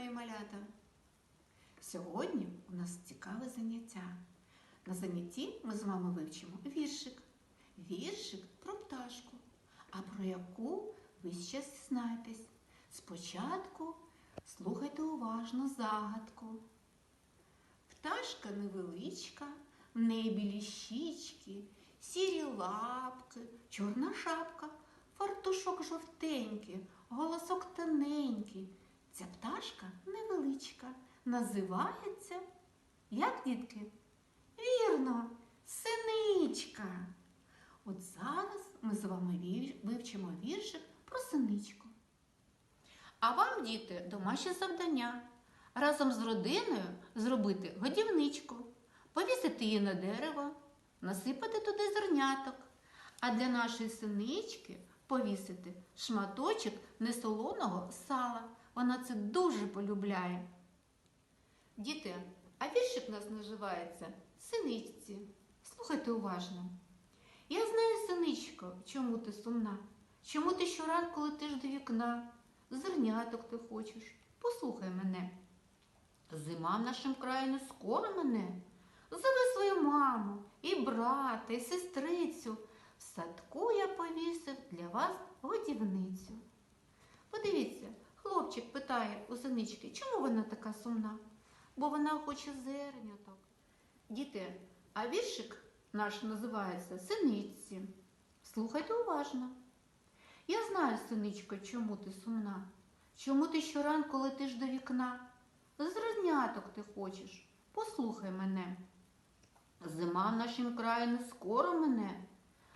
мої малята! Сьогодні у нас цікаве заняття. На занятті ми з вами вивчимо віршик. Віршик про пташку, а про яку ви ще знаєтесь. Спочатку слухайте уважно загадку. Пташка невеличка, в неї білі щічки, сірі лапки, чорна шапка, фартушок жовтенький, голосок тоненький. Ця пташка невеличка, називається, як дітки? Вірно, синичка. От зараз ми з вами вивчимо віршик про синичку. А вам, діти, домашнє завдання разом з родиною зробити годівничку, повісити її на дерево, насипати туди зерняток, а для нашої синички повісити шматочок несолоного сала. Вона це дуже полюбляє. Діти, а віршик у нас називається Синичці. Слухайте уважно. Я знаю, синичко, чому ти сумна, чому ти щоранку летиш до вікна, зерняток ти хочеш. Послухай мене. Зима в нашому краї не скоро мене. Зови свою маму, і брата, і сестрицю. В садку я повісив для вас годівницю. Питає у синички, чому вона така сумна? Бо вона хоче зерняток. Діти, а віршик наш називається Синиці. Слухайте уважно. Я знаю, синичко, чому ти сумна, чому ти щоранку летиш до вікна. Зерняток ти хочеш, послухай мене. Зима в нашім краї не скоро мене.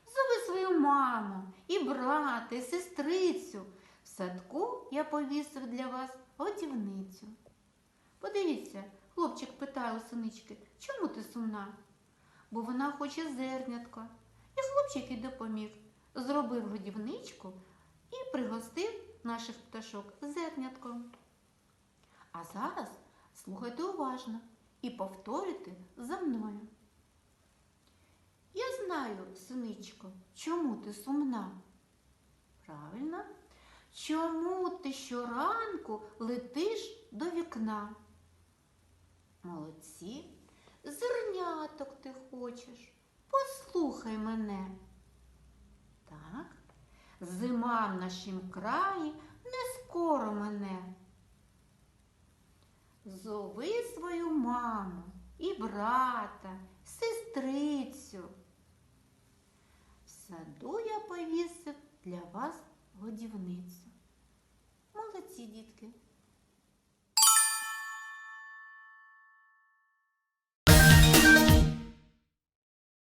Зови свою маму, і брата, і сестрицю. В садку я повісив для вас годівницю. Подивіться, хлопчик питає у синички, чому ти сумна? Бо вона хоче зернятко. І хлопчик і допоміг. Зробив годівничку і пригостив наших пташок зернятком. А зараз слухайте уважно і повторюйте за мною. Я знаю, синичко, чому ти сумна? Правильно? Чому ти щоранку летиш до вікна? Молодці, зерняток ти хочеш. Послухай мене. Так, зима в нашім краї не скоро мене. Зови свою маму і брата, сестрицю. В саду я повісив для вас годівницю. Молодці, дітки,